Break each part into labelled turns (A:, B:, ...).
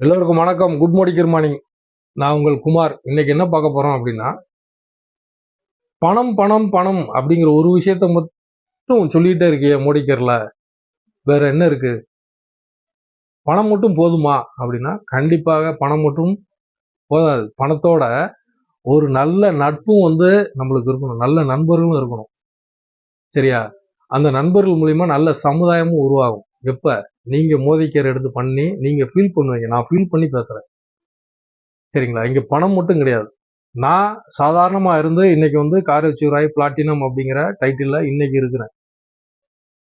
A: எல்லோருக்கும் வணக்கம். Good morning good morning நான் உங்கள் குமார். இன்னைக்கு என்ன பார்க்க போறோம் அப்படின்னா பணம் பணம் பணம் அப்படிங்கிற ஒரு விஷயத்த மட்டும் சொல்லிட்டே இருக்கிய மோடிக்கர்ல வேற என்ன இருக்கு? பணம் மட்டும் போதுமா அப்படின்னா கண்டிப்பாக பணம் மட்டும் போதாது. பணத்தோட ஒரு நல்ல நட்பும் வந்து நம்மளுக்கு இருக்கணும். நல்ல நண்பர்களும் இருக்கணும். சரியா? அந்த நண்பர்கள் மூலியமா நல்ல சமுதாயமும் உருவாகும். எப்ப? நீங்கள் மோதிக்கர் எடுத்து பண்ணி நீங்கள் ஃபீல் பண்ணுவீங்க நான் ஃபீல் பண்ணி பேசுகிறேன் சரிங்களா? இங்கே பணம் மட்டும் கிடையாது. நான் சாதாரணமாக இருந்து இன்னைக்கு வந்து காரச்சூராய் பிளாட்டினம் அப்படிங்கிற டைட்டிலில் இன்னைக்கு இருக்கிறேன்.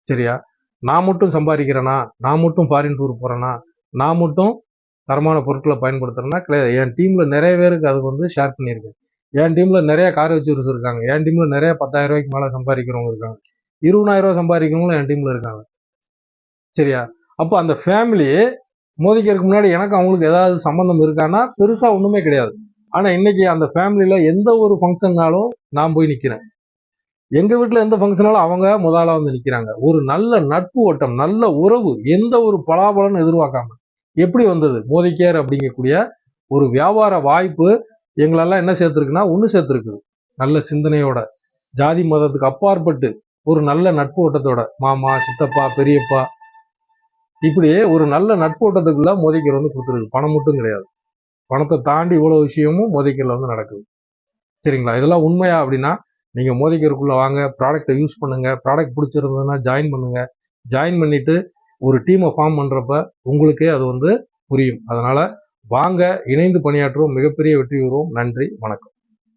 A: சரியா? நான் மட்டும் சம்பாதிக்கிறேனா? நான் மட்டும் ஃபாரின் டூர் போகிறேனா நான் மட்டும் தரமான பொருட்களை பயன்படுத்துகிறேன்னா கிடையாது. என் டீமில் நிறைய பேருக்கு அது வந்து ஷேர் பண்ணியிருக்கேன். என் டீமில் நிறைய கார் வச்சூர்ஸ் இருக்காங்க. என் டீமில் நிறைய பத்தாயிரம் ரூபாய்க்கு மேலே சம்பாதிக்கிறவங்க இருக்காங்க. இருபதாயிரம் ரூபா சம்பாதிக்கிறவங்களும் என் டீமில் இருக்காங்க. சரியா? அப்போ அந்த ஃபேமிலி மோதிக்கிறதுக்கு முன்னாடி எனக்கு அவங்களுக்கு ஏதாவது சம்மந்தம் இருக்கான்னா பெருசாக ஒன்றுமே கிடையாது. ஆனால் இன்னைக்கு அந்த ஃபேமிலியில் எந்த ஒரு ஃபங்க்ஷன்னாலும் நான் போய் நிற்கிறேன் எங்கள் வீட்டில் எந்த ஃபங்க்ஷனாலும் அவங்க முதலாக வந்து நிற்கிறாங்க ஒரு நல்ல நட்பு ஓட்டம் நல்ல உறவு எந்த ஒரு பலாபலன்னு எதிர்பார்க்காம. எப்படி வந்தது? மோதிக்கேர் அப்படிங்கக்கூடிய ஒரு வியாபார வாய்ப்பு எங்களெல்லாம் என்ன சேர்த்துருக்குன்னா ஒன்று சேர்த்துருக்குது. நல்ல சிந்தனையோட ஜாதி மதத்துக்கு அப்பாற்பட்டு ஒரு நல்ல நட்பு ஓட்டத்தோட மாமா சித்தப்பா பெரியப்பா இப்படி ஒரு நல்ல நட்போட்டத்துக்குள்ள ஓட்டத்துக்குள்ள வந்து கொடுத்துருக்கு பணம் மட்டும் கிடையாது. பணத்தை தாண்டி இவ்வளோ விஷயமும் மோதிக்கர்ல வந்து நடக்குது. சரிங்களா? இதெல்லாம் உண்மையா அப்படின்னா நீங்க மோதிக்கருக்குள்ள வாங்க ப்ராடக்ட்டை யூஸ் பண்ணுங்க ப்ராடக்ட் பிடிச்சிருந்ததுன்னா ஜாயின் பண்ணுங்க. ஜாயின் பண்ணிட்டு ஒரு டீமை ஃபார்ம் பண்றப்ப உங்களுக்கே அது வந்து புரியும். அதனால வாங்க இணைந்து பணியாற்றுவோம். மிகப்பெரிய வெற்றி பெறுவோம். நன்றி வணக்கம்.